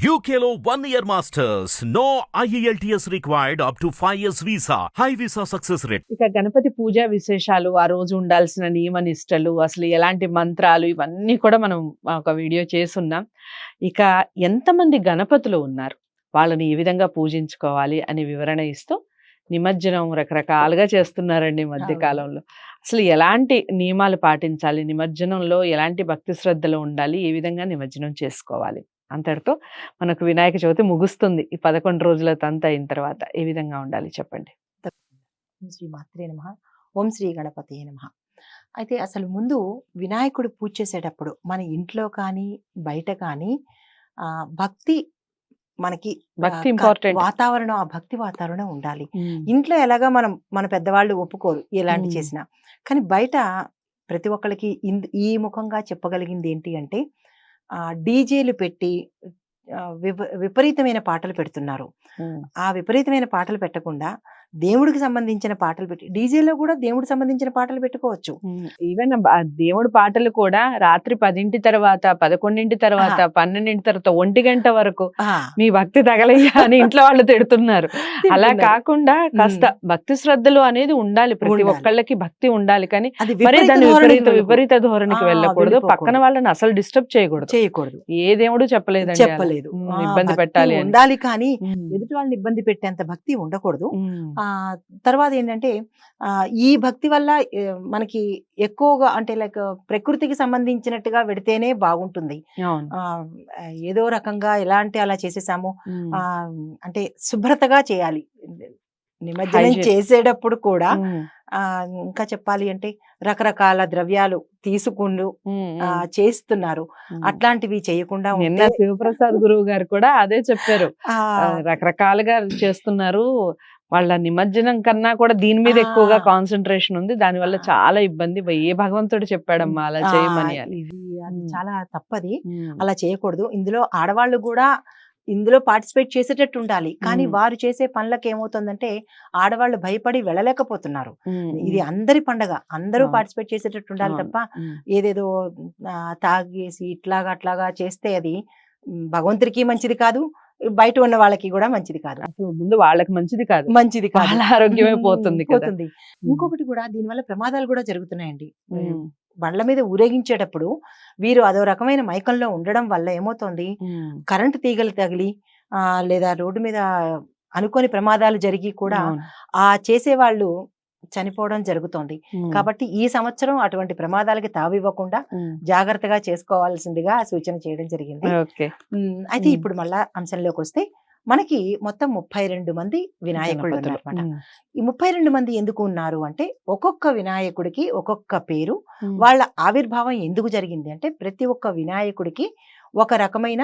One year masters. No E IELTS required up to 5 years visa. High visa success rate. ఇక గణపతి పూజా విశేషాలు ఆ రోజు ఉండాల్సిన నియమ నిష్టలు అసలు ఎలాంటి మంత్రాలు ఇవన్నీ కూడా మనం ఒక వీడియో చేసున్నాం ఇక ఎంతమంది గణపతులు ఉన్నారు వాళ్ళని ఏ విధంగా పూజించుకోవాలి అని వివరణ ఇస్తూ నిమజ్జనం రకరకాలుగా చేస్తున్నారండి ఈ మధ్య. కాలంలో అసలు ఎలాంటి నియమాలు పాటించాలి నిమజ్జనంలో ఎలాంటి భక్తి శ్రద్ధలు ఉండాలి ఏ విధంగా నిమజ్జనం చేసుకోవాలి అంతటితో మనకు వినాయక చవితి ముగుస్తుంది. ఈ పదకొండు రోజుల తంత అయిన తర్వాత ఏ విధంగా ఉండాలి చెప్పండి? శ్రీ మాత్రే నమ. ఓం శ్రీ గణపతి నమ. అయితే అసలు ముందు వినాయకుడు పూజ చేసేటప్పుడు మన ఇంట్లో కానీ బయట కానీ ఆ భక్తి మనకి భక్తి important. వాతావరణం ఆ భక్తి వాతావరణం ఉండాలి. ఇంట్లో ఎలాగా మనం మన పెద్దవాళ్ళు ఒప్పుకోరు ఎలాంటి. చేసినా. కానీ బయట ప్రతి ఒక్కరికి ఈ ముఖంగా చెప్పగలిగింది ఏంటి అంటే డీజేలు పెట్టి విపరీతమైన పాటలు పెడుతున్నారు. ఆ విపరీతమైన పాటలు పెట్టకుండా దేవుడికి సంబంధించిన పాటలు పెట్టి డీజేలో కూడా దేవుడికి సంబంధించిన పాటలు పెట్టుకోవచ్చు. ఈవెన్ దేవుడి పాటలు కూడా రాత్రి పదింటి తర్వాత పదకొండింటి తర్వాత పన్నెండింటి తర్వాత ఒంటి గంట వరకు మీ భక్తి తగలయ్యా అని ఇంట్లో వాళ్ళు తిడుతున్నారు. అలా. కాకుండా కాస్త భక్తి శ్రద్ధలు అనేది ఉండాలి. ప్రతి. ఒక్కళ్ళకి భక్తి ఉండాలి. కానీ మరి ధోరణికి విపరీత. విపరీత ధోరణికి వెళ్ళకూడదు. పక్కన వాళ్ళని అసలు డిస్టర్బ్ చేయకూడదు. చేయకూడదు. ఏ దేవుడు. చెప్పలేదు. ఆ, ఇబ్బంది పెట్టాలి. ఉండాలి కానీ ఎదుటి వాళ్ళని ఇబ్బంది పెట్టేంత భక్తి ఉండకూడదు. తర్వాత ఏంటంటే ఆ ఈ భక్తి వల్ల మనకి ఎక్కువగా అంటే లైక్ ప్రకృతికి సంబంధించినట్టుగా పెడితేనే బాగుంటుంది. ఆ ఏదో రకంగా ఎలా అంటే అలా చేసేసాము. ఆ అంటే శుభ్రతగా చేయాలి. నిమజ్జనం. చేసేటప్పుడు కూడా ఆ ఇంకా చెప్పాలి అంటే రకరకాల ద్రవ్యాలు ఆ, ఉమ్, చేస్తున్నారు. అట్లాంటివి చేయకుండా నిన్న శివప్రసాద్ గురువు గారు కూడా అదే చెప్పారు. ఆ, ఆ, రకరకాలుగా చేస్తున్నారు. వాళ్ళ నిమజ్జనం కన్నా కూడా దీని మీద. ఎక్కువగా కాన్సన్ట్రేషన్ ఉంది దాని వల్ల. చాలా ఇబ్బంది ఏ భగవంతుడు చెప్పాడమ్మా అలా చేయమని అని. చాలా తప్పది అలా చేయకూడదు ఇందులో ఆడవాళ్ళు కూడా ఇందులో పార్టిసిపేట్ చేసేటట్టు ఉండాలి కానీ. వారు చేసే పనులకు ఏమవుతుందంటే ఆడవాళ్ళు భయపడి వెళ్ళలేకపోతున్నారు ఇది అందరి పండగ అందరూ. పార్టిసిపేట్ చేసేటట్టు ఉండాలి. తప్ప ఏదేదో తాగేసి ఇట్లాగా అట్లాగా చేస్తే అది భగవంతుడికి మంచిది కాదు బయట ఉన్న వాళ్ళకి కూడా మంచిది కాదు. అసలు ముందు వాళ్ళకి మంచిది కాదు. మంచిది కాదు. వాళ్ళ ఆరోగ్యమే పోతుంది పోతుంది. ఇంకొకటి కూడా దీనివల్ల ప్రమాదాలు కూడా జరుగుతున్నాయండి. బండ్ల మీద ఊరేగించేటప్పుడు వీరు అదో రకమైన మైకంలో ఉండడం వల్ల ఏమవుతోంది? కరెంటు తీగలు తగిలి ఆ లేదా రోడ్డు మీద అనుకోని ప్రమాదాలు జరిగి కూడా. ఆ చేసేవాళ్ళు చనిపోవడం జరుగుతోంది. కాబట్టి ఈ సంవత్సరం అటువంటి ప్రమాదాలకి తావివ్వకుండా జాగ్రత్తగా చేసుకోవాల్సిందిగా సూచన చేయడం జరిగింది. అయితే. ఇప్పుడు మళ్ళా అంశంలోకి వస్తే మనకి మొత్తం ముప్పై రెండు మంది వినాయకుడు ఉమ్, ఈ ముప్పై రెండు మంది ఎందుకు ఉన్నారు అంటే ఒక్కొక్క వినాయకుడికి ఒక్కొక్క పేరు వాళ్ళ ఆవిర్భావం ఎందుకు జరిగింది అంటే ప్రతి ఒక్క వినాయకుడికి ఒక రకమైన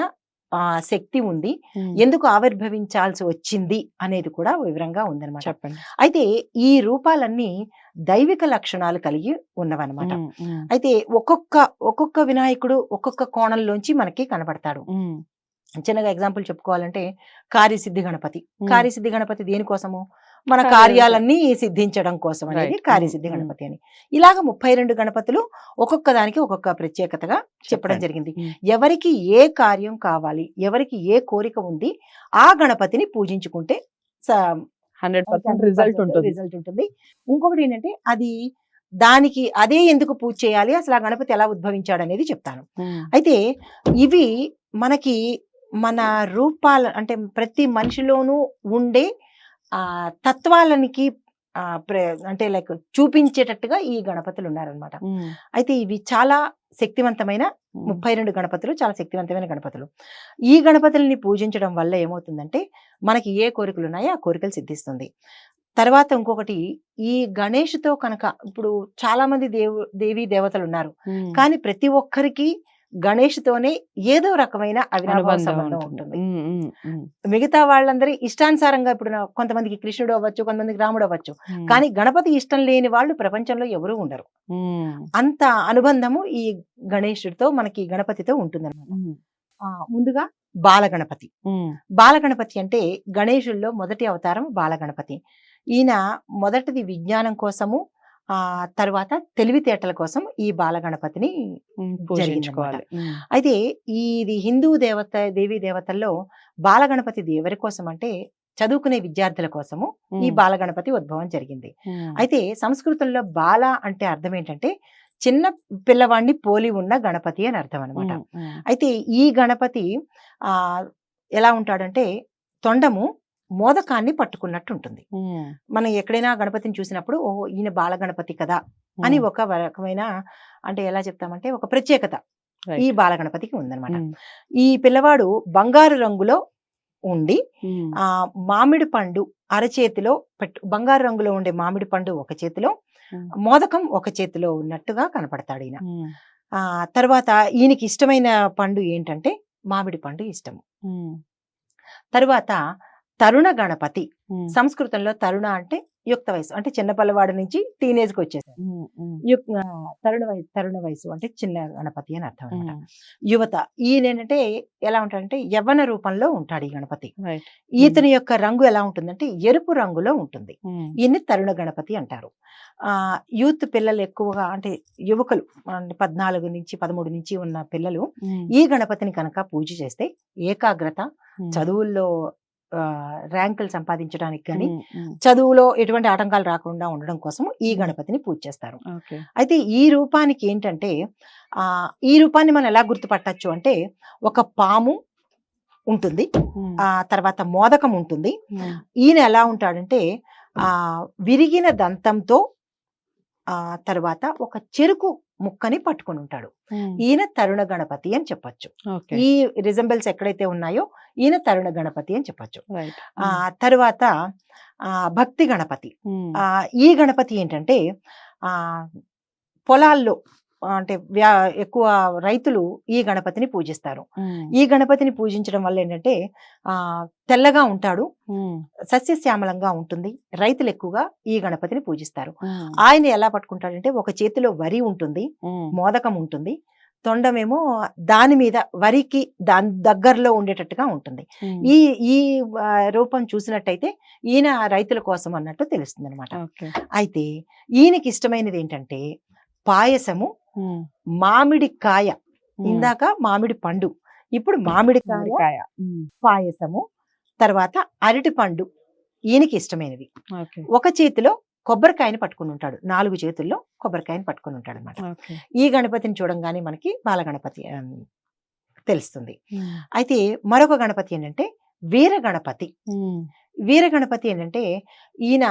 శక్తి ఉంది. ఎందుకు ఆవిర్భవించాల్సి వచ్చింది అనేది కూడా వివరంగా ఉందన్నమాట. చెప్పండి. అయితే ఈ రూపాలన్నీ దైవిక లక్షణాలు కలిగి ఉన్నవన్నమాట. అయితే ఒక్కొక్క ఒక్కొక్క వినాయకుడు ఒక్కొక్క కోణంలోంచి మనకి కనబడతాడు. చిన్నగా ఎగ్జాంపుల్ చెప్పుకోవాలంటే కార్యసిద్ధి గణపతి. ఉమ్. కార్యసిద్ధి గణపతి దేనికోసము? మన కార్యాలు- కార్యాలన్నీ సిద్ధించడం కోసం అనేది. కార్యసిద్ధి ఉమ్, గణపతి అని. ఇలాగ ముప్పై రెండు గణపతులు ఒక్కొక్క దానికి ఒక్కొక్క ప్రత్యేకతగా చెప్పడం. జరిగింది. ఉమ్. ఎవరికి ఏ కార్యం కావాలి ఎవరికి ఏ కోరిక ఉంది ఆ గణపతిని పూజించుకుంటే హండ్రెడ్ పర్సెంట్ రిజల్ట్ ఉంటుంది. రిజల్ట్ ఉంటుంది. ఇంకొకటి ఏంటంటే అది దానికి అదే ఎందుకు పూజ చేయాలి అసలు ఆ గణపతి ఎలా ఉద్భవించాడు అనేది చెప్తాను. ఉమ్, అయితే ఇవి మనకి మన రూపాల అంటే ప్రతి మనిషిలోనూ ఉండే తత్వాలనికి ఆ, ప్ర- అంటే లైక్ చూపించేటట్టుగా ఈ గణపతులు ఉన్నారనమాట అయితే ఇవి చాలా శక్తివంతమైన ముప్పై రెండు గణపతులు చాలా శక్తివంతమైన గణపతులు. ఈ గణపతుల్ని పూజించడం వల్ల ఏమవుతుందంటే మనకి ఏ కోరికలు ఉన్నాయో ఆ కోరికలు సిద్ధిస్తుంది. తర్వాత ఇంకొకటి ఈ గణేష్తో కనుక ఇప్పుడు చాలా మంది దేవు దేవీ దేవతలు ఉన్నారు. కానీ ప్రతి ఒక్కరికి గణేష్తోనే ఏదో రకమైన అవినాభావ అనుబంధం సంబంధం ఉంటుంది. మిగతా వాళ్ళందరి ఇష్టానుసారంగా ఇప్పుడు కొంతమందికి కృష్ణుడు అవ్వచ్చు కొంతమందికి రాముడు అవ్వచ్చు. కానీ గణపతి ఇష్టం లేని వాళ్ళు ప్రపంచంలో ఎవరు ఉండరు. అంత అనుబంధము ఈ గణేశుడితో మనకి గణపతితో ఉంటుందన్నమాట. ముందుగా బాలగణపతి. బాలగణపతి అంటే గణేశుల్లో మొదటి అవతారం బాలగణపతి. ఈయన మొదటిది విజ్ఞానం కోసము ఆ తర్వాత తెలివితేటల కోసం ఈ బాల గణపతిని ఉమ్, పూజించుకోవాలి. అయితే ఇది హిందూ దేవత దేవీ దేవతల్లో బాల గణపతి ఎవరి కోసం అంటే చదువుకునే విద్యార్థుల కోసము ఈ ఉమ్, బాల గణపతి ఉద్భవం జరిగింది. అయితే సంస్కృతంలో బాల అంటే అర్థం ఏంటంటే చిన్న పిల్లవాడిని పోలి ఉన్న గణపతి అని అర్థం అనమాట అయితే ఈ గణపతి ఆ ఎలా ఉంటాడంటే తొండము మోదకాన్ని పట్టుకున్నట్టు ఉంటుంది మనం ఎక్కడైనా గణపతిని చూసినప్పుడు ఓహో ఈయన బాల గణపతి కదా అని ఒక రకమైన అంటే ఎలా చెప్తామంటే ఒక ప్రత్యేకత. ఈ బాల గణపతికి ఉందన్నమాట. ఈ పిల్లవాడు బంగారు రంగులో ఉండి ఆ మామిడి పండు అరచేతిలో పెట్టు బంగారు రంగులో ఉండే మామిడి పండు ఒక చేతిలో మోదకం ఒక చేతిలో ఉన్నట్టుగా కనపడతాడు ఈయన ఆ తర్వాత ఈయనకి ఇష్టమైన పండు ఏంటంటే మామిడి పండు ఇష్టము. తరువాత తరుణ గణపతి. సంస్కృతంలో తరుణ అంటే యుక్త వయసు అంటే చిన్న పిల్లవాడి నుంచి టీనేజ్కి వచ్చేసారు తరుణ వయసు తరుణ వయసు అంటే చిన్న గణపతి అని అర్థం అనమాట యువత ఈయన ఏంటంటే ఎలా ఉంటాడంటే యవ్వన రూపంలో ఉంటాడు ఈ గణపతి. ఈతని యొక్క రంగు ఎలా ఉంటుందంటే ఎరుపు రంగులో ఉంటుంది. ఈయన్ని తరుణ గణపతి అంటారు. ఆ యూత్ పిల్లలు ఎక్కువగా అంటే యువకులు పద్నాలుగు నుంచి పదమూడు నుంచి ఉన్న పిల్లలు ఈ గణపతిని కనుక పూజ చేస్తే ఏకాగ్రత చదువుల్లో ర్యాంకులు సంపాదించడానికి కానీ చదువులో ఎటువంటి ఆటంకాలు రాకుండా ఉండడం కోసం ఈ గణపతిని పూజ చేస్తారు. అయితే ఈ రూపానికి ఏంటంటే ఆ ఈ రూపాన్ని మనం ఎలా గుర్తుపట్టచ్చు అంటే ఒక పాము ఉంటుంది ఆ తర్వాత మోదకం ఉంటుంది. ఈయన ఎలా ఉంటాడంటే ఆ విరిగిన దంతంతో ఆ తర్వాత ఒక చెరుకు ముక్కని పట్టుకొని ఉంటాడు. ఈయన తరుణ గణపతి అని చెప్పొచ్చు. ఈ రిజంబెల్స్ ఎక్కడైతే ఉన్నాయో ఈయన తరుణ గణపతి అని చెప్పొచ్చు. ఆ తర్వాత ఆ భక్తి గణపతి. ఆ ఈ గణపతి ఏంటంటే ఆ పొలాల్లో అంటే వ్యా ఎక్కువ రైతులు ఈ గణపతిని పూజిస్తారు. ఈ గణపతిని పూజించడం వల్ల ఏంటంటే ఆ తెల్లగా ఉంటాడు సస్యశ్యామలంగా ఉంటుంది రైతులు ఎక్కువగా ఈ గణపతిని పూజిస్తారు. ఆయన ఎలా పట్టుకుంటాడంటే ఒక చేతిలో వరి ఉంటుంది మోదకం ఉంటుంది తొండమేమో దాని మీద వరికి దాని దగ్గరలో ఉండేటట్టుగా ఉంటుంది. ఈ ఈ రూపం చూసినట్టయితే ఈయన రైతుల కోసం అన్నట్టు తెలుస్తుంది అనమాట. అయితే ఈయనకి ఇష్టమైనది ఏంటంటే పాయసము మామిడి కాయ. ఇందాక మామిడి పండు. ఇప్పుడు మామిడి కాయ పాయసము. తర్వాత అరటి పండు. ఈయనకి ఇష్టమైనవి. ఒక చేతిలో కొబ్బరికాయని పట్టుకుని ఉంటాడు. నాలుగు చేతుల్లో కొబ్బరికాయని పట్టుకుని ఉంటాడు అనమాట. ఈ గణపతిని చూడంగానే మనకి బాలగణపతి తెలుస్తుంది. అయితే మరొక గణపతి ఏంటంటే వీర గణపతి వీర గణపతి ఏంటంటే ఈయన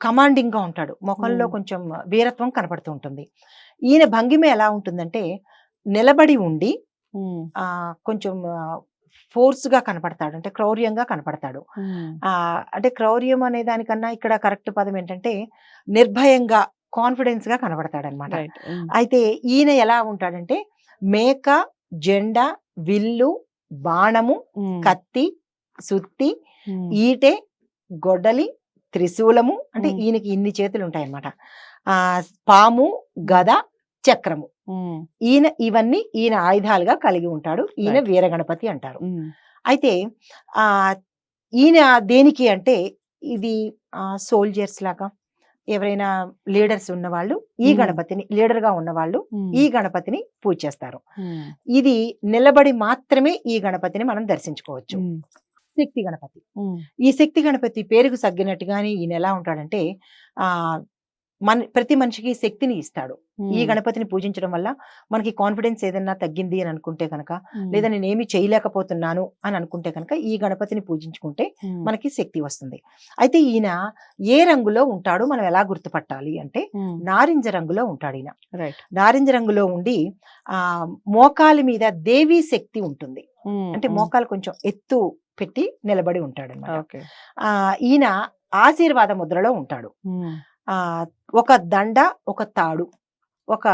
కమాండింగ్గా ఉంటాడు. ముఖంలో. కొంచెం వీరత్వం కనపడుతూ ఉంటుంది. ఈయన భంగిమ ఎలా ఉంటుందంటే నిలబడి ఉండి కొంచెం ఫోర్స్గా కనపడతాడు. అంటే క్రౌర్యంగా కనపడతాడు. ఆ అంటే క్రౌర్యం అనే దానికన్నా ఇక్కడ కరెక్ట్ పదం ఏంటంటే నిర్భయంగా కాన్ఫిడెన్స్గా కనబడతాడు అనమాట అయితే ఈయన ఎలా ఉంటాడంటే మేక జెండా విల్లు బాణము కత్తి సుత్తి ఈటె గొడ్డలి త్రిశూలము అంటే. ఈయనకి ఇన్ని చేతులు ఉంటాయన్నమాట ఆ పాము గద చక్రము. ఈయన ఇవన్నీ ఈయన ఆయుధాలుగా కలిగి ఉంటాడు. ఈయన. వీరగణపతి అంటారు. అయితే ఆ ఈయన దేనికి అంటే ఇది సోల్జర్స్ లాగా ఎవరైనా లీడర్స్ ఉన్నవాళ్ళు ఈ. గణపతిని లీడర్గా ఉన్నవాళ్ళు ఈ గణపతిని పూజ చేస్తారు. ఇది నిలబడి మాత్రమే ఈ గణపతిని మనం దర్శించుకోవచ్చు. శక్తి గణపతి. ఈ శక్తి గణపతి పేరుకు సగ్గినట్టుగానే ఈయన ఎలా ఉంటాడంటే ఆ మన ప్రతి మనిషికి శక్తిని ఇస్తాడు. ఈ గణపతిని పూజించడం వల్ల మనకి కాన్ఫిడెన్స్ ఏదన్నా తగ్గింది అని అనుకుంటే కనుక లేదా నేనేమి చేయలేకపోతున్నాను అని అనుకుంటే కనుక ఈ గణపతిని పూజించుకుంటే మనకి శక్తి వస్తుంది. అయితే ఈయన ఏ రంగులో ఉంటాడో మనం ఎలా గుర్తుపట్టాలి అంటే నారింజ రంగులో ఉంటాడు ఈయన. నారింజ రంగులో ఉండి ఆ మోకాలి మీద దేవీ శక్తి ఉంటుంది. అంటే మోకాలు కొంచెం ఎత్తు పెట్టి నిలబడి ఉంటాడు. ఆ ఈయన ఆశీర్వాద ముద్రలో ఉంటాడు. ఆ ఒక దండ ఒక తాడు ఒక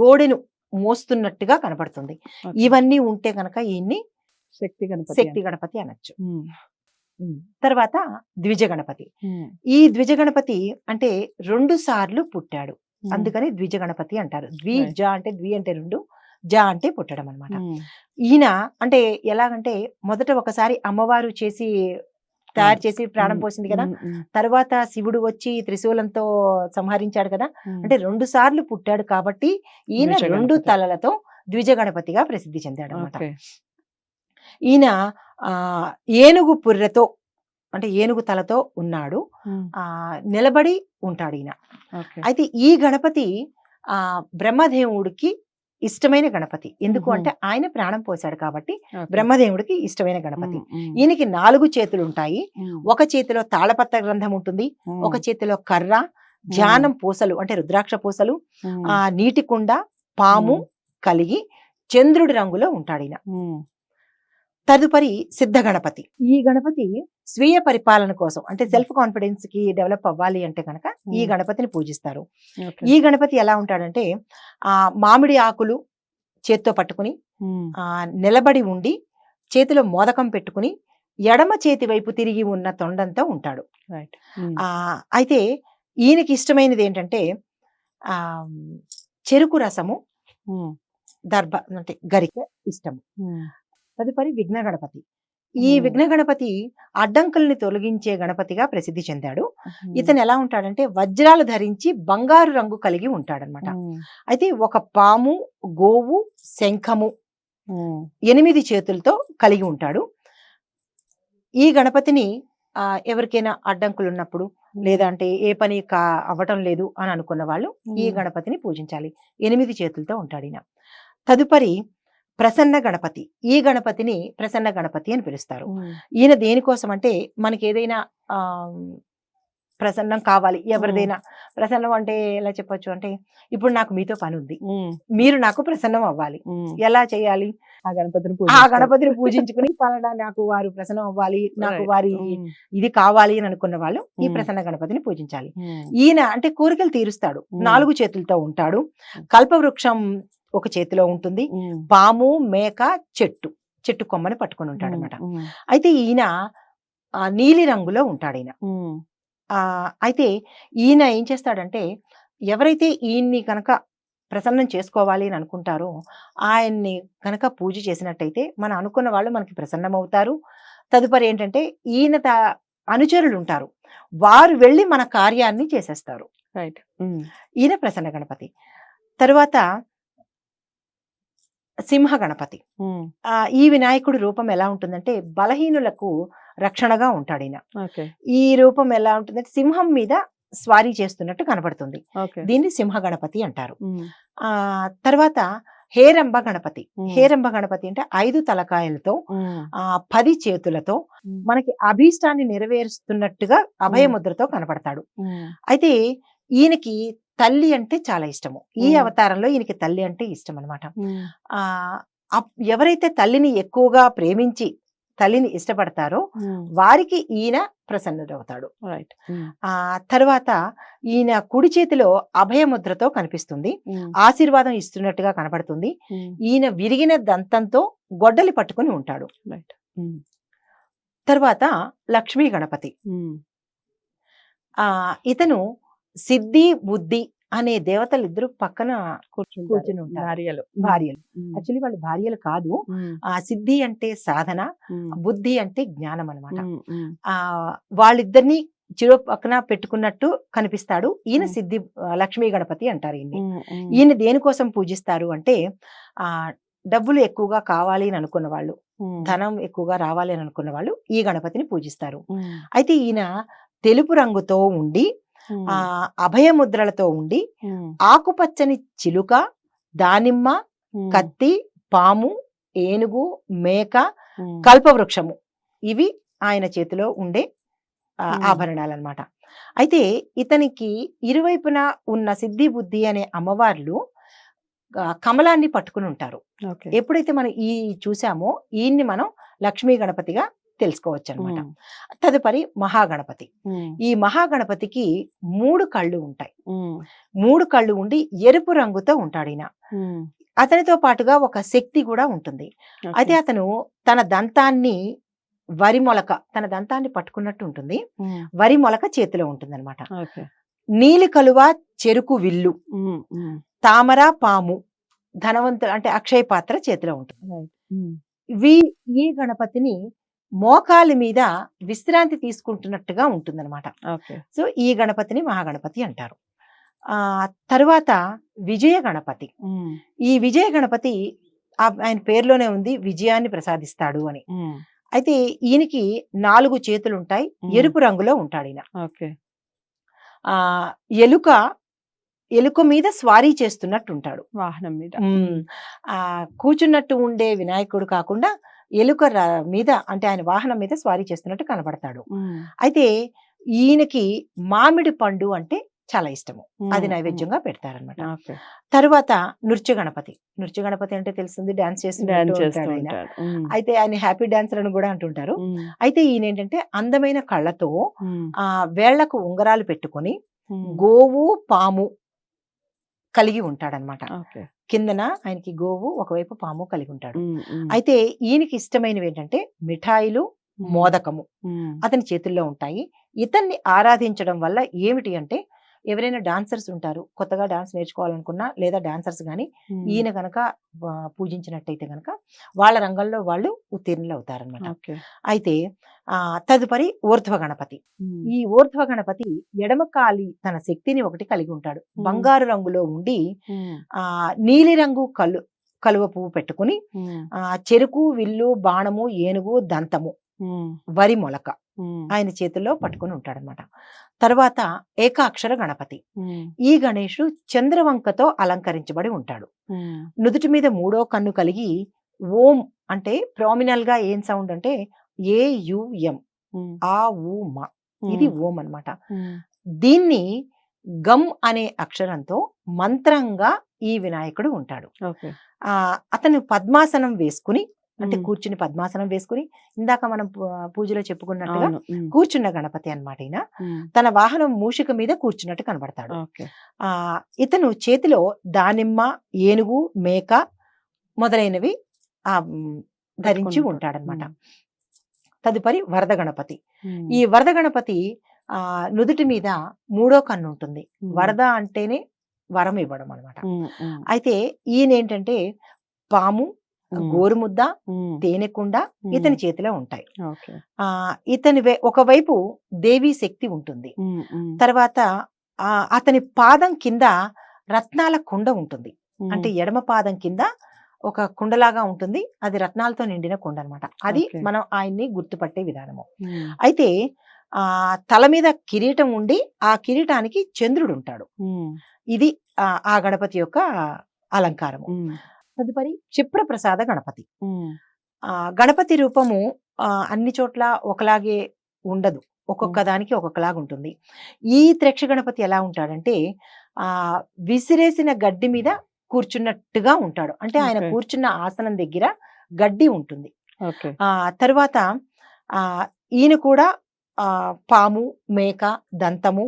గోడెను మోస్తున్నట్టుగా కనపడుతుంది. ఇవన్నీ ఉంటే కనుక ఈయన్ని శక్తి గణపతి శక్తి గణపతి అనొచ్చు. తర్వాత ద్విజ గణపతి. ఈ ద్విజ గణపతి అంటే రెండు సార్లు పుట్టాడు. అందుకని ద్విజ గణపతి అంటారు. జ అంటే ద్వి అంటే రెండు జ అంటే పుట్టడం అనమాట ఈయన అంటే ఎలాగంటే మొదట ఒకసారి అమ్మవారు చేసి తయారు చేసి ప్రాణం పోసింది కదా. తర్వాత శివుడు వచ్చి త్రిశూలంతో సంహరించాడు కదా. అంటే రెండు సార్లు పుట్టాడు కాబట్టి ఈయన రెండు. తలలతో ద్విజ గణపతిగా ప్రసిద్ధి చెందాడు అనమాట. ఈయన ఆ ఏనుగు పుర్రెతో అంటే ఏనుగు తలతో ఉన్నాడు. ఆ నిలబడి ఉంటాడు ఈయన. అయితే ఈ గణపతి ఆ బ్రహ్మదేవుడికి ఇష్టమైన గణపతి. ఎందుకు. అంటే ఆయన ప్రాణం పోశాడు కాబట్టి. బ్రహ్మదేవుడికి ఇష్టమైన గణపతి. ఈయనకి నాలుగు చేతులు ఉంటాయి ఒక చేతిలో తాళపత్ర గ్రంథం ఉంటుంది. ఒక చేతిలో కర్ర ధ్యానం పూసలు అంటే రుద్రాక్ష పూసలు ఆ నీటి కుండ పాము. కలిగి చంద్రుడి రంగులో ఉంటాడు ఈయన. తదుపరి సిద్ధ గణపతి. ఈ గణపతి స్వీయ పరిపాలన కోసం అంటే సెల్ఫ్ కాన్ఫిడెన్స్కి డెవలప్ అవ్వాలి అంటే కనుక ఈ మ్మ్. గణపతిని పూజిస్తారు. ఈ గణపతి ఎలా ఉంటాడంటే ఆ మామిడి ఆకులు చేత్తో పట్టుకుని ఉమ్, ఆ నిలబడి ఉండి చేతిలో మోదకం పెట్టుకుని ఎడమ చేతి వైపు తిరిగి ఉన్న తొండంతో ఉంటాడు. ఆ అయితే ఈయనకి ఇష్టమైనది ఏంటంటే ఆ చెరుకు రసము దర్భ అంటే గరిక ఇష్టము. తదుపరి విఘ్న గణపతి ఈ. విఘ్న గణపతి అడ్డంకుల్ని తొలగించే గణపతిగా ప్రసిద్ధి చెందాడు. ఇతను ఎలా ఉంటాడంటే వజ్రాలు ధరించి బంగారు రంగు కలిగి ఉంటాడనమాట అయితే ఒక పాము గోవు శంఖము ఎనిమిది చేతులతో కలిగి ఉంటాడు. ఈ గణపతిని ఆ, ఎవరికైనా అడ్డంకులు ఉన్నప్పుడు లేదంటే ఏ పని కా అవ్వటం లేదు అని అనుకున్న వాళ్ళు ఈ గణపతిని పూజించాలి. ఎనిమిది చేతులతో ఉంటాడు ఈయన. తదుపరి ప్రసన్న గణపతి. ఈ గణపతిని ప్రసన్న గణపతి అని పిలుస్తారు. ఈయన దేనికోసం అంటే మనకి ఏదైనా ఆ ప్రసన్నం కావాలి. ఎవరిదైనా ప్రసన్నం అంటే ఎలా చెప్పొచ్చు అంటే ఇప్పుడు నాకు మీతో పని ఉంది మీరు నాకు ప్రసన్నం అవ్వాలి. ఎలా చేయాలి? ఆ గణపతిని ఆ. గణపతిని పూజించుకుని పలానా నాకు వారు ప్రసన్నం అవ్వాలి. నాకు. వారి ఇది కావాలి అని అనుకున్న వాళ్ళు ఈ. ప్రసన్న గణపతిని పూజించాలి. ఈయన అంటే కోరికలు తీరుస్తాడు. నాలుగు చేతులతో ఉంటాడు. కల్పవృక్షం ఒక చేతిలో ఉంటుంది. పాము మేక చెట్టు చెట్టు కొమ్మని పట్టుకొని ఉంటాడు అనమాట అయితే ఈయన నీలి రంగులో ఉంటాడు ఈయన. అయితే ఈయన ఏం చేస్తాడంటే ఎవరైతే ఈయన్ని కనుక ప్రసన్నం చేసుకోవాలి అని అనుకుంటారో ఆయన్ని కనుక పూజ చేసినట్టయితే మనం అనుకున్న వాళ్ళు మనకి ప్రసన్నం అవుతారు తదుపరి ఏంటంటే ఈయన త- అనుచరులు ఉంటారు. వారు వెళ్ళి మన కార్యాన్ని చేసేస్తారు. రైట్. ఈయన ప్రసన్న గణపతి. తరువాత సింహ గణపతి ఈ వినాయకుడి రూపం ఎలా ఉంటుందంటే బలహీనులకు రక్షణగా ఉంటాడు ఈయన. ఈ రూపం ఎలా ఉంటుందంటే సింహం మీద స్వారీ చేస్తున్నట్టు కనబడుతుంది. దీన్ని సింహ గణపతి అంటారు ఆ తర్వాత హేరంబ గణపతి. హేరంబ గణపతి అంటే ఐదు తలకాయలతో ఆ పది చేతులతో మనకి అభీష్టాన్ని నెరవేరుస్తున్నట్టుగా అభయముద్రతో కనపడతాడు ఉమ్, అయితే ఈయనకి తల్లి అంటే చాలా ఇష్టము. ఈ. అవతారంలో ఈయనకి తల్లి అంటే ఇష్టం అనమాట ఆ ఎవరైతే తల్లిని ఎక్కువగా ప్రేమించి తల్లిని ఇష్టపడతారో వారికి ఈయన ప్రసన్నుడవుతాడు. రైట్. ఆ తర్వాత ఈయన కుడి చేతిలో అభయముద్రతో కనిపిస్తుంది. ఆశీర్వాదం ఇస్తున్నట్టుగా కనపడుతుంది. ఈయన విరిగిన దంతంతో గొడ్డలి పట్టుకుని ఉంటాడు. తర్వాత లక్ష్మీ గణపతి. ఆ ఇతను సిద్ధి బుద్ధి అనే దేవతలు ఇద్దరు పక్కన. కూర్చుని. భార్యలు. భార్యలు. యాక్చువల్లీ వాళ్ళు భార్యలు కాదు. ఆ సిద్ధి అంటే సాధన బుద్ధి అంటే జ్ఞానం ఉమ్, ఆ వాళ్ళిద్దరిని చిరో పక్కన పెట్టుకున్నట్టు కనిపిస్తాడు. ఈయన. సిద్ధి లక్ష్మీ గణపతి అంటారు ఈయన్ని. ఈయన దేనికోసం పూజిస్తారు అంటే ఆ డబ్బులు ఎక్కువగా కావాలి అని అనుకున్న వాళ్ళు ధనం ఎక్కువగా రావాలి అని అనుకున్న వాళ్ళు ఈ గణపతిని పూజిస్తారు. అయితే ఈయన తెలుపు రంగుతో ఉండి ఆ అభయముద్రలతో ఉండి ఆకుపచ్చని చిలుక దానిమ్మ కత్తి పాము ఏనుగు మేక కల్పవృక్షము ఇవి ఆయన చేతిలో ఉండే. ఆభరణాలు అన్నమాట అయితే ఇతనికి ఇరువైపున ఉన్న సిద్ధి బుద్ధి అనే అమ్మవార్లు కమలాన్ని పట్టుకుని ఉంటారు. ఎప్పుడైతే మనం ఈ చూసామో ఈయన్ని మనం లక్ష్మీ గణపతిగా తెలుసుకోవచ్చు అనమాట తదుపరి మహాగణపతి. ఈ మహాగణపతికి మూడు కళ్ళు ఉంటాయి. మూడు కళ్ళు ఉండి ఎరుపు రంగుతో ఉంటాడు ఈయన అతనితో పాటుగా ఒక శక్తి కూడా ఉంటుంది. అయితే అతను తన దంతాన్ని వరి మొలక తన దంతాన్ని పట్టుకున్నట్టు ఉంటుంది. వరి మొలక చేతిలో ఉంటుంది అనమాట. నీలి కలువ చెరుకు విల్లు తామర పాము ధనవంతు అంటే అక్షయ పాత్ర చేతిలో ఉంటుంది. వీ ఈ గణపతిని మోకాలి మీద విశ్రాంతి తీసుకుంటున్నట్టుగా ఉంటుందన్నమాట. సో ఈ గణపతిని మహాగణపతి అంటారు. ఆ తర్వాత విజయ గణపతి. ఈ విజయ గణపతి ఆయన పేరులోనే ఉంది విజయాన్ని ప్రసాదిస్తాడు అని. అయితే ఈయనకి నాలుగు చేతులు ఉంటాయి. ఎరుపు రంగులో ఉంటాడు ఈయన. ఓకే. ఆ ఎలుక ఎలుక మీద స్వారీ చేస్తున్నట్టు ఉంటాడు వాహనం మీద. ఆ కూర్చున్నట్టు ఉండే వినాయకుడు కాకుండా ఎలుక మీద అంటే ఆయన వాహనం మీద స్వారీ చేస్తున్నట్టు కనబడతాడు. అయితే ఈయనకి మామిడి పండు అంటే చాలా ఇష్టము. అది నైవేద్యంగా పెడతారనమాట తరువాత నృత్య గణపతి. నృత్య గణపతి అంటే తెలుస్తుంది డాన్స్ డాన్స్ చేస్తున్నట్టు చేస్తూ ఉంటాడు ఆయన. అయితే ఆయన హ్యాపీ డాన్సర్ అని కూడా అంటుంటారు. అయితే ఈయన ఏంటంటే అందమైన కళ్ళతో ఆ వేళ్ళకు ఉంగరాలు పెట్టుకొని గోవు పాము కలిగి ఉంటాడనమాట కిందన ఆయనకి గోవు ఒకవైపు పాము కలిగి ఉంటాడు అయితే ఈయనకి ఇష్టమైనవి ఏంటంటే మిఠాయిలు మోదకము. అతని చేతుల్లో ఉంటాయి. ఇతన్ని ఆరాధించడం వల్ల ఏమిటి అంటే ఎవరైనా డాన్సర్స్ ఉంటారు కొత్తగా డాన్స్ నేర్చుకోవాలనుకున్నా లేదా డాన్సర్స్ కానీ ఈయన గనక ఆ, పూజించినట్టయితే గనక వాళ్ళ రంగంలో వాళ్ళు ఉత్తీర్ణులు అవుతారనమాట ఓకే. అయితే ఆ తదుపరి ఊర్ధ్వ గణపతి. ఈ ఊర్ధ్వ గణపతి ఎడమ కాలి తన శక్తిని ఒకటి కలిగి ఉంటాడు. బంగారు రంగులో ఉండి ఆ నీలి రంగు కలు కలువ పువ్వు పెట్టుకుని ఆ చెరుకు విల్లు బాణము ఏనుగు దంతము వరి మొలక. ఆయన చేతుల్లో పట్టుకుని ఉంటాడనమాట. తర్వాత ఏకాక్షర గణపతి. ఈ గణేశుడు చంద్రవంకతో అలంకరించబడి ఉంటాడు. నుదుటి మీద మూడో కన్ను కలిగి ఓం అంటే ప్రామినల్గా ఏం సౌండ్ అంటే ఏ ఎం. ఉమ్, ఆ ఊ మ. ఇది ఓం అన్నమాట ఉమ్, దీన్ని గమ్ అనే అక్షరంతో మంత్రంగా ఈ వినాయకుడు ఉంటాడు. అతను పద్మాసనం వేసుకుని అంటే కూర్చుని పద్మాసనం వేసుకుని ఇందాక మనం పూజలో చెప్పుకున్నట్టుగా కూర్చున్న గణపతి అన్నమాట ఈయన. తన వాహనం మూషిక మీద కూర్చున్నట్టు కనబడతాడు. ఆ ఇతను చేతిలో దానిమ్మ ఏనుగు మేక మొదలైనవి ఆ ధరించి ఉంటాడనమాట తదుపరి వరద గణపతి. ఈ వరద గణపతి ఆ నుదుటి మీద మూడో కన్ను ఉంటుంది. వరద అంటేనే వరం ఇవ్వడం అనమాట అయితే ఈయన ఏంటంటే పాము గోరుముద్ద తేనెకుండ ఇతని చేతిలో ఉంటాయి. ఆ ఇతని ఒకవైపు దేవీ శక్తి ఉంటుంది. తర్వాత ఆ అతని పాదం కింద రత్నాల కుండ ఉంటుంది. అంటే ఎడమ పాదం కింద ఒక కుండలాగా ఉంటుంది. అది రత్నాలతో నిండిన కుండ అనమాట అది. మనం ఆయన్ని గుర్తుపట్టే విధానము. అయితే ఆ తల మీద కిరీటం ఉండి ఆ కిరీటానికి చంద్రుడు ఉంటాడు. ఇది ఆ గణపతి యొక్క అలంకారము. తదుపరి క్షిప్రప్రసాద గణపతి. గణపతి రూపము అన్ని చోట్ల ఒకలాగే ఉండదు. ఒక్కొక్క దానికి ఒక్కొక్కలాగా ఉంటుంది. ఈ త్రక్ష గణపతి ఎలా ఉంటాడంటే ఆ విసిరేసిన గడ్డి మీద కూర్చున్నట్టుగా ఉంటాడు. అంటే ఆయన. కూర్చున్న ఆసనం దగ్గర గడ్డి ఉంటుంది. ఆ తర్వాత ఆ ఈయన కూడా ఆ పాము మేక దంతము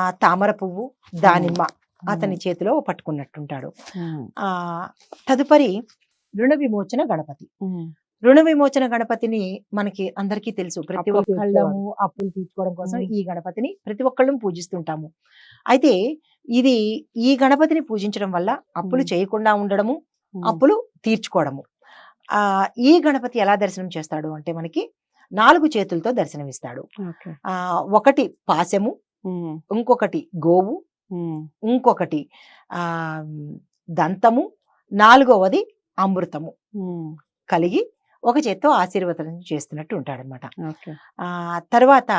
ఆ తామర పువ్వు దానిమ్మ అతని చేతిలో పట్టుకున్నట్టుంటాడు. ఆ. తదుపరి రుణ విమోచన గణపతి. రుణ విమోచన గణపతిని మనకి అందరికీ తెలుసు. ప్రతి ఒక్కళ్ళము అప్పులు తీర్చుకోవడం కోసం. ఈ గణపతిని ప్రతి ఒక్కళ్ళం పూజిస్తుంటాము. అయితే ఇది ఈ గణపతిని పూజించడం వల్ల అప్పులు. చేయకుండా ఉండడము అప్పులు తీర్చుకోవడము. ఆ ఈ గణపతి ఎలా దర్శనం చేస్తాడు అంటే మనకి నాలుగు చేతులతో దర్శనమిస్తాడు. ఆ ఒకటి పాశము ఇంకొకటి గోవు ఇంకొకటి ఆ దంతము. నాలుగవది అమృతము. కలిగి ఒక చేత్తో ఆశీర్వదనం చేస్తున్నట్టు ఉంటాడనమాట ఆ తర్వాత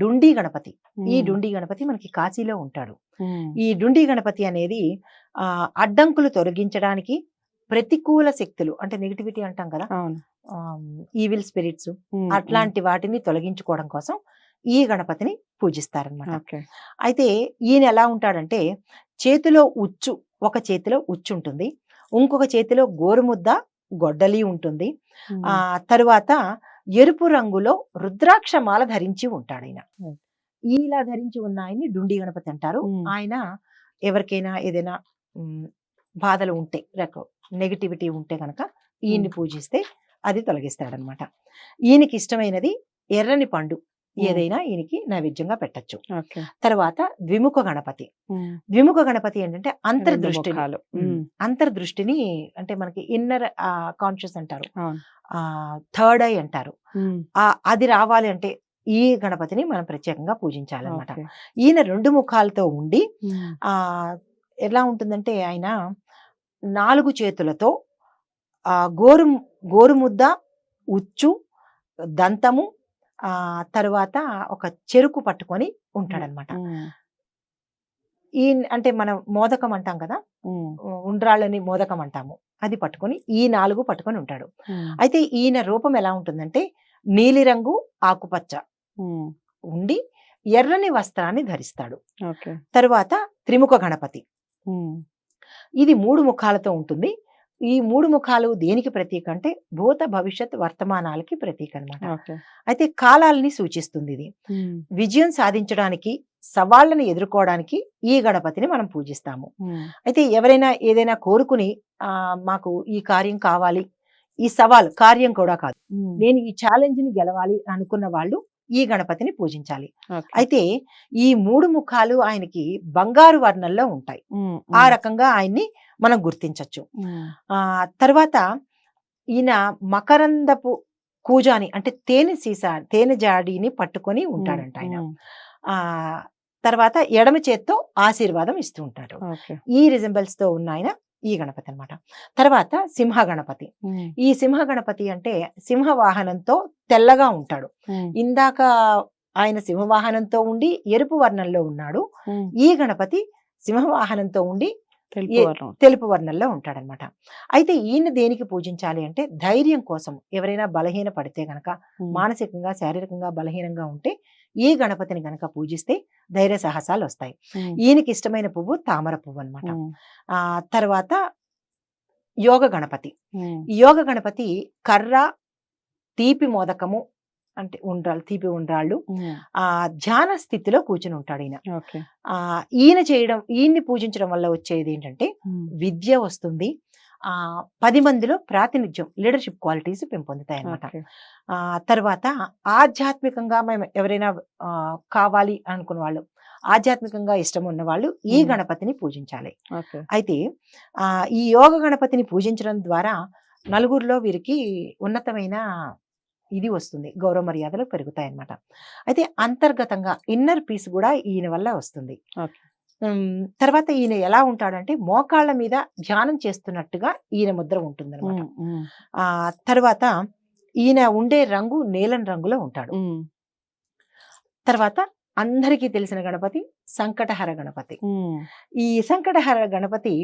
డుండి గణపతి. ఈ డుండి గణపతి మనకి కాశీలో ఉంటాడు. ఈ డుండి గణపతి అనేది ఆ అడ్డంకులు తొలగించడానికి ప్రతికూల శక్తులు అంటే నెగిటివిటీ అంటాం కదా? ఈవిల్ స్పిరిట్స్ అట్లాంటి వాటిని తొలగించుకోవడం కోసం ఈ గణపతిని పూజిస్తారనమాట అయితే ఈయన ఎలా ఉంటాడంటే చేతిలో ఉచ్చు ఒక చేతిలో ఉచ్చు ఉంటుంది ఇంకొక చేతిలో గోరుముద్ద గొడ్డలి ఉంటుంది. ఆ తరువాత ఎరుపు రంగులో రుద్రాక్ష మాల ధరించి ఉంటాడు ఆయన. ఇలా ధరించి ఉన్న ఆయన్ని డుండి గణపతి అంటారు. ఆయన ఎవరికైనా ఏదైనా బాధలు ఉంటే నెగిటివిటీ ఉంటే కనుక ఈయన్ని పూజిస్తే అది తొలగిస్తాడనమాట ఈయనకి ఇష్టమైనది ఎర్రని పండు. ఏదైనా ఈయనకి నైవేద్యంగా పెట్టచ్చు. తర్వాత ద్విముఖ గణపతి. ద్విముఖ గణపతి ఏంటంటే రెండు అంతర్దృష్టిని అంటే మనకి ఇన్నర్ కాన్షియస్ అంటారు. థర్డ్ ఐ అంటారు. అది రావాలి అంటే ఈ గణపతిని మనం ప్రత్యేకంగా పూజించాలన్నమాట. ఈయన రెండు ముఖాలతో ఉండి. ఆ ఎలా ఉంటుందంటే ఆయన నాలుగు చేతులతో ఆ గోరు గోరుముద్ద ఉచ్చు దంతము ఆ తర్వాత ఒక చెరుకు పట్టుకొని ఉంటాడనమాట. ఈ అంటే మనం మోదకం అంటాం కదా. ఉండ్రాళ్ళని మోదకం అంటాము అది పట్టుకొని ఈ నాలుగు పట్టుకొని ఉంటాడు. అయితే ఈయన రూపం ఎలా ఉంటుందంటే నీలిరంగు ఆకుపచ్చ. ఉండి ఎర్రని వస్త్రాన్ని ధరిస్తాడు. తరువాత త్రిముఖ గణపతి. ఇది మూడు ముఖాలతో ఉంటుంది ఈ మూడు ముఖాలు దేనికి ప్రతీక అంటే భూత భవిష్యత్ వర్తమానాలకి ప్రతీక అన్నమాట ఓకే. అయితే కాలాల్ని సూచిస్తుంది ఇది. విజయం సాధించడానికి సవాళ్ళను ఎదుర్కోవడానికి ఈ గణపతిని మనం పూజిస్తాము. అయితే ఎవరైనా ఏదైనా కోరుకుని ఆ మాకు ఈ కార్యం కావాలి ఈ సవాల్ కార్యం కూడా కాదు. నేను ఈ ఛాలెంజ్ని గెలవాలి అనుకున్న వాళ్ళు ఈ గణపతిని పూజించాలి. అయితే ఈ మూడు ముఖాలు ఆయనకి బంగారు వర్ణంలో ఉంటాయి. ఆ. రకంగా ఆయన్ని మనం గుర్తించవచ్చు. ఆ తర్వాత ఈయన మకరందపు కూజాని అంటే తేనె సీసా తేనె జాడీని పట్టుకొని ఉంటాడంట ఆయన. ఆ తర్వాత ఎడమ చేత్తో ఆశీర్వాదం ఇస్తూ ఉంటాడు. ఈ రిజంబల్స్తో ఉన్న ఆయన ఈ గణపతి అన్నమాట తర్వాత సింహ గణపతి. ఈ సింహ గణపతి అంటే సింహ వాహనంతో తెల్లగా ఉంటాడు. ఇందాక ఆయన సింహ వాహనంతో ఉండి ఎరుపు వర్ణంలో ఉన్నాడు. ఈ గణపతి సింహ వాహనంతో ఉండి తెలుపు వర్ణంలో ఉంటాడనమాట అయితే ఈయన దేనికి పూజించాలి అంటే ధైర్యం కోసం ఎవరైనా బలహీన పడితే గనక. మానసికంగా శారీరకంగా బలహీనంగా ఉంటే ఈ గణపతిని గనక పూజిస్తే ధైర్య సాహసాలు వస్తాయి. ఈయనకి ఇష్టమైన పువ్వు తామర పువ్వు అనమాట. ఆ తర్వాత యోగ గణపతి యోగ గణపతి కర్ర తీపి మోదకము అంటే ఉండ్రాళ్ళు తీపి ఉండ్రాళ్ళు. ఆ ధ్యాన స్థితిలో కూర్చుని ఉంటాడు ఈయన. ఆ ఈయన చేయడం ఈయన్ని పూజించడం వల్ల వచ్చేది ఏంటంటే. విద్య వస్తుంది పది మందిలో ప్రాతినిధ్యం లీడర్షిప్ క్వాలిటీస్ పెంపొందుతాయి అన్నమాట తర్వాత ఆధ్యాత్మికంగా మేము ఎవరైనా కావాలి అనుకున్న వాళ్ళు ఆధ్యాత్మికంగా ఇష్టం ఉన్న వాళ్ళు ఈ. గణపతిని పూజించాలి. అయితే ఆ ఈ యోగ గణపతిని పూజించడం ద్వారా నలుగురిలో వీరికి ఉన్నతమైన ఇది వస్తుంది గౌరవ మర్యాదలు పెరుగుతాయి అన్నమాట అయితే అంతర్గతంగా ఇన్నర్ పీస్ కూడా ఈయన వల్ల వస్తుంది. తర్వాత ఈయన ఎలా ఉంటాడంటే మోకాళ్ళ మీద ధ్యానం చేస్తున్నట్టుగా ఈయన ముద్ర ఉంటుంది ఉమ్. ఉమ్. ఆ తర్వాత ఈయన ఉండే రంగు నీలం రంగులో ఉంటాడు. తర్వాత అందరికీ తెలిసిన గణపతి సంకటహర గణపతి. ఈ సంకటహర గణపతి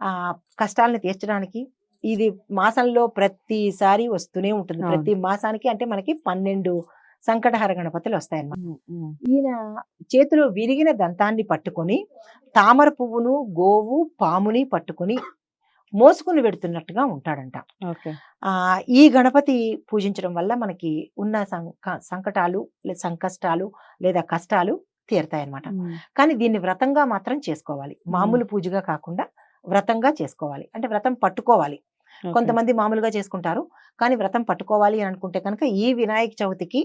ఆ కష్టాలను తీర్చడానికి ఇది మాసంలో ప్రతిసారి వస్తూనే ఉంటుంది. ప్రతి మాసానికి అంటే మనకి పన్నెండు సంకటహర గణపతులు వస్తాయన్నమాట. ఈయన చేతిలో విరిగిన దంతాన్ని పట్టుకొని తామర పువ్వును గోవు పాముని పట్టుకొని మోసుకుని వెడుతున్నట్టుగా ఉంటాడంట. ఈ గణపతి పూజించడం వల్ల మనకి ఉన్న సంక సంకటాలు లేదా సంకష్టాలు లేదా కష్టాలు తీరుతాయి అన్నమాట ఉమ్. కానీ దీన్ని వ్రతంగా మాత్రం చేసుకోవాలి. మామూలు పూజగా కాకుండా వ్రతంగా చేసుకోవాలి. అంటే వ్రతం పట్టుకోవాలి. కొంతమంది మామూలుగా చేసుకుంటారు. కానీ వ్రతం పట్టుకోవాలి అని అనుకుంటే కనుక ఈ వినాయక చవితికి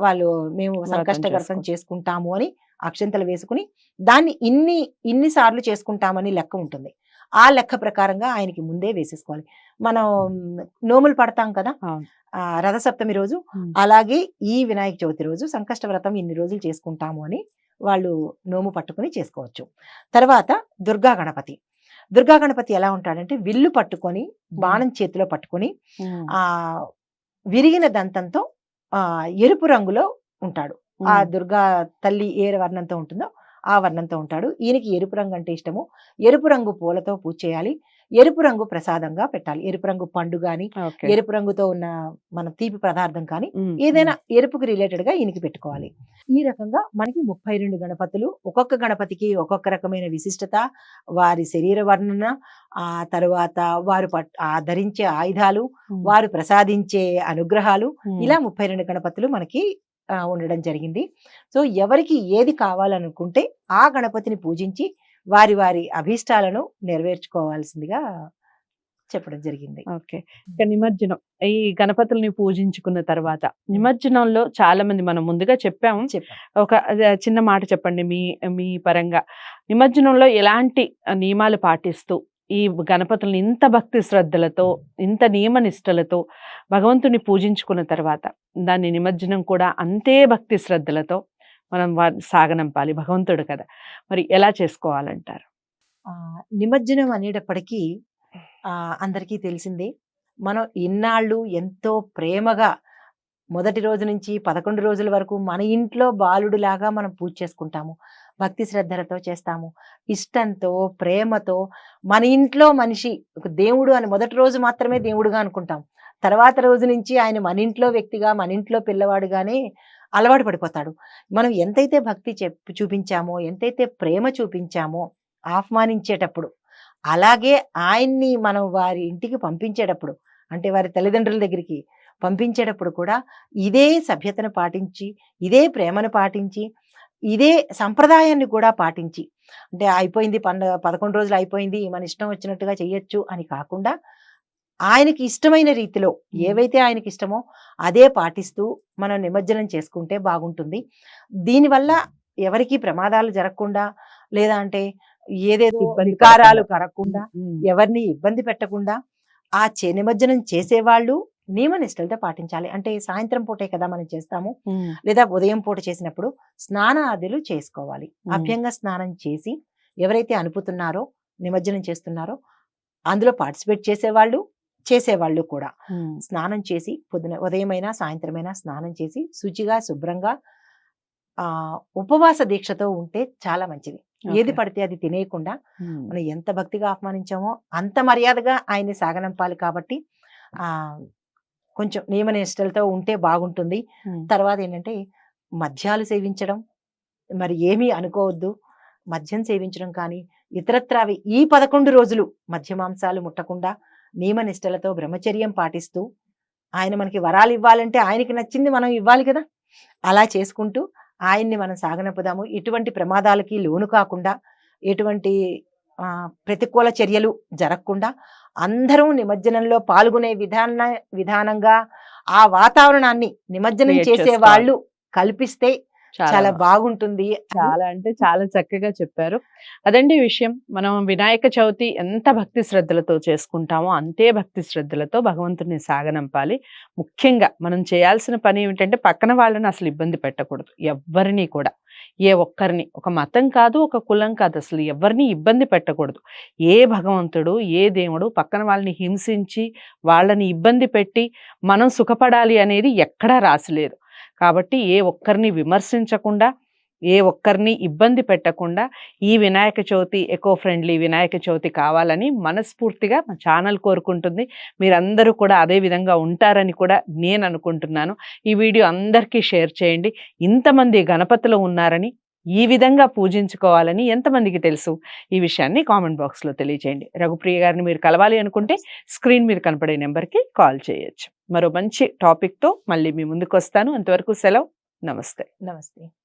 వాళ్ళు మేము వ్రతం సంకష్ట వ్రతం చేసుకుంటాం. చేసుకుంటాము అని అక్షంతలు వేసుకుని దాన్ని ఇన్ని ఇన్ని సార్లు చేసుకుంటామని లెక్క ఉంటుంది. ఆ లెక్క ప్రకారంగా ఆయనకి ముందే వేసేసుకోవాలి. మనం నోములు పడతాం కదా రథసప్తమి రోజు. అలాగే ఈ వినాయక చవితి రోజు సంకష్ట వ్రతం ఇన్ని రోజులు చేసుకుంటాము అని వాళ్ళు నోము పట్టుకుని చేసుకోవచ్చు. తర్వాత దుర్గా గణపతి. దుర్గా గణపతి ఎలా ఉంటాడంటే విల్లు పట్టుకొని బాణం చేతిలో పట్టుకొని. ఆ విరిగిన దంతంతో ఎరుపు రంగులో ఉంటాడు. ఆ. దుర్గా తల్లి ఏ వర్ణంతో ఉంటుందో ఆ వర్ణంతో ఉంటాడు. ఈయనకి ఎరుపు రంగు అంటే ఇష్టము. ఎరుపు రంగు పూలతో పూజ చేయాలి. ఎరుపు రంగు ప్రసాదంగా పెట్టాలి ఎరుపు రంగు పండు గాని ఓకే. ఎరుపు రంగుతో ఉన్న మన తీపి పదార్థం కానీ. ఏదైనా ఎరుపుకి రిలేటెడ్గా ఈయనకి పెట్టుకోవాలి ఈ రకంగా మనకి ముప్పై రెండు గణపతులు ఒక్కొక్క గణపతికి ఒక్కొక్క రకమైన విశిష్టత వారి శరీర వర్ణన ఆ తర్వాత వారు ధరించే ఆయుధాలు. వారు ప్రసాదించే అనుగ్రహాలు. ఇలా ముప్పై రెండు గణపతులు మనకి ఉండడం జరిగింది సో ఎవరికి ఏది కావాలనుకుంటే ఆ గణపతిని పూజించి వారి వారి అభీష్టాలను నెరవేర్చుకోవాల్సిందిగా చెప్పడం జరిగింది. ఓకే. ఇక నిమజ్జనం. ఈ గణపతుల్ని పూజించుకున్న తర్వాత నిమజ్జనంలో చాలా మంది మనం ముందుగా చెప్పాము ఒక చిన్న మాట చెప్పండి మీ మీ పరంగా. నిమజ్జనంలో ఎలాంటి నియమాలు పాటిస్తూ ఈ గణపతుల్ని ఇంత భక్తి శ్రద్ధలతో ఇంత నియమ నిష్టలతో భగవంతుని పూజించుకున్న తర్వాత దాన్ని నిమజ్జనం కూడా అంతే భక్తి శ్రద్ధలతో మనం వా- సాగనంపాలి భగవంతుడు కదా! మరి ఎలా చేసుకోవాలంటారు? నిమజ్జనం అనేటప్పటికీ అందరికీ తెలిసిందే. మనం ఇన్నాళ్ళు ఎంతో ప్రేమగా మొదటి రోజు నుంచి పదకొండు రోజుల వరకు మన ఇంట్లో బాలుడిలాగా మనం పూజ చేసుకుంటాము. భక్తి శ్రద్ధలతో చేస్తాము. ఇష్టంతో ప్రేమతో మన ఇంట్లో మనిషి ఒక దేవుడు అని మొదటి రోజు మాత్రమే దేవుడుగా అనుకుంటాం. తర్వాత రోజు నుంచి ఆయన మన ఇంట్లో వ్యక్తిగా మన ఇంట్లో పిల్లవాడుగానే అలవాటు పడిపోతాడు. మనం ఎంతైతే భక్తి చెప్పి చూపించామో ఎంతైతే ప్రేమ చూపించామో ఆహ్వానించేటప్పుడు అలాగే ఆయన్ని మనం వారి ఇంటికి పంపించేటప్పుడు అంటే వారి తల్లిదండ్రుల దగ్గరికి పంపించేటప్పుడు కూడా ఇదే సభ్యతను పాటించి ఇదే ప్రేమను పాటించి ఇదే సంప్రదాయాన్ని కూడా పాటించి అంటే అయిపోయింది పండ పదకొండు రోజులు అయిపోయింది మన ఇష్టం వచ్చినట్టుగా చేయొచ్చు అని కాకుండా ఆయనకి ఇష్టమైన రీతిలో ఏవైతే ఆయనకి ఇష్టమో అదే పాటిస్తూ మనం నిమజ్జనం చేసుకుంటే బాగుంటుంది. దీనివల్ల ఎవరికి ప్రమాదాలు జరగకుండా లేదా అంటే ఏదేదో వికారాలు. కరగకుండా ఎవరిని ఇబ్బంది పెట్టకుండా ఆ చే నిమజ్జనం చేసేవాళ్ళు నియమనిష్టలతో పాటించాలి. అంటే సాయంత్రం పూటే కదా మనం చేస్తాము. లేదా ఉదయం పూట చేసినప్పుడు స్నానాదులు చేసుకోవాలి. మ్మ్. అభ్యంగ స్నానం చేసి ఎవరైతే అనుపుతున్నారో నిమజ్జనం చేస్తున్నారో అందులో పార్టిసిపేట్ చేసేవాళ్ళు చేసేవాళ్ళు కూడా. స్నానం చేసి పొద్దున ఉదయమైనా సాయంత్రమైనా స్నానం చేసి శుచిగా శుభ్రంగా ఆ ఉపవాస దీక్షతో ఉంటే చాలా మంచిది. ఏది. పడితే అది తినేయకుండా మనం ఎంత భక్తిగా ఆహ్వానించామో అంత మర్యాదగా ఆయన్ని సాగనంపాలి కాబట్టి ఆ కొంచెం నియమ నిష్టలతో ఉంటే బాగుంటుంది. తర్వాత ఏంటంటే మద్యాలు సేవించడం. మరి ఏమీ అనుకోవద్దు. మద్యం సేవించడం కానీ ఇతరత్రావి ఈ పదకొండు రోజులు మద్య మాంసాలు ముట్టకుండా నియమ నిష్టలతో బ్రహ్మచర్యం పాటిస్తూ ఆయన మనకి వరాలు ఇవ్వాలంటే ఆయనకి నచ్చింది మనం ఇవ్వాలి కదా అలా చేసుకుంటూ ఆయన్ని మనం సాగనంపుదాము ఎటువంటి ప్రమాదాలకి లోను కాకుండా ఎటువంటి ఆ, ప్రతికూల చర్యలు జరగకుండా అందరం నిమజ్జనంలో పాల్గొనే విధాన విధానంగా ఆ వాతావరణాన్ని నిమజ్జనం చేసే. వాళ్ళు కల్పిస్తే చాలా బాగుంటుంది. చాలా అంటే చాలా చక్కగా చెప్పారు. అదండి విషయం. మనం వినాయక చవితి ఎంత భక్తి శ్రద్ధలతో చేసుకుంటామో అంతే భక్తి శ్రద్ధలతో భగవంతుని సాగనంపాలి. ముఖ్యంగా మనం చేయాల్సిన పని ఏమిటంటే పక్కన వాళ్ళని అసలు ఇబ్బంది పెట్టకూడదు. ఎవ్వరిని కూడా. ఏ ఒక్కరిని. ఒక మతం కాదు ఒక కులం కాదు. అసలు ఎవరిని ఇబ్బంది పెట్టకూడదు. ఏ భగవంతుడు ఏ దేవుడు పక్కన వాళ్ళని హింసించి వాళ్ళని ఇబ్బంది పెట్టి మనం సుఖపడాలి అనేది ఎక్కడా రాసిలేదు కాబట్టి ఏ ఒక్కరిని విమర్శించకుండా ఏ ఒక్కరిని ఇబ్బంది పెట్టకుండా ఈ వినాయక చవితి ఎకో ఫ్రెండ్లీ వినాయక చవితి కావాలని మనస్ఫూర్తిగా మా ఛానల్ కోరుకుంటుంది. మీరందరూ కూడా అదే విధంగా ఉంటారని కూడా నేను అనుకుంటున్నాను. ఈ వీడియో అందరికీ షేర్ చేయండి. ఇంతమంది గణపతులు ఉన్నారని ఈ విధంగా పూజించుకోవాలని ఎంతమందికి తెలుసు? ఈ విషయాన్ని కామెంట్ బాక్స్లో తెలియజేయండి రఘుప్రియ గారిని మీరు కలవాలి అనుకుంటే స్క్రీన్ మీద కనపడే నెంబర్కి కాల్ చేయొచ్చు. మరో మంచి టాపిక్తో మళ్ళీ మీ ముందుకు వస్తాను. అంతవరకు సెలవు. నమస్తే. నమస్తే.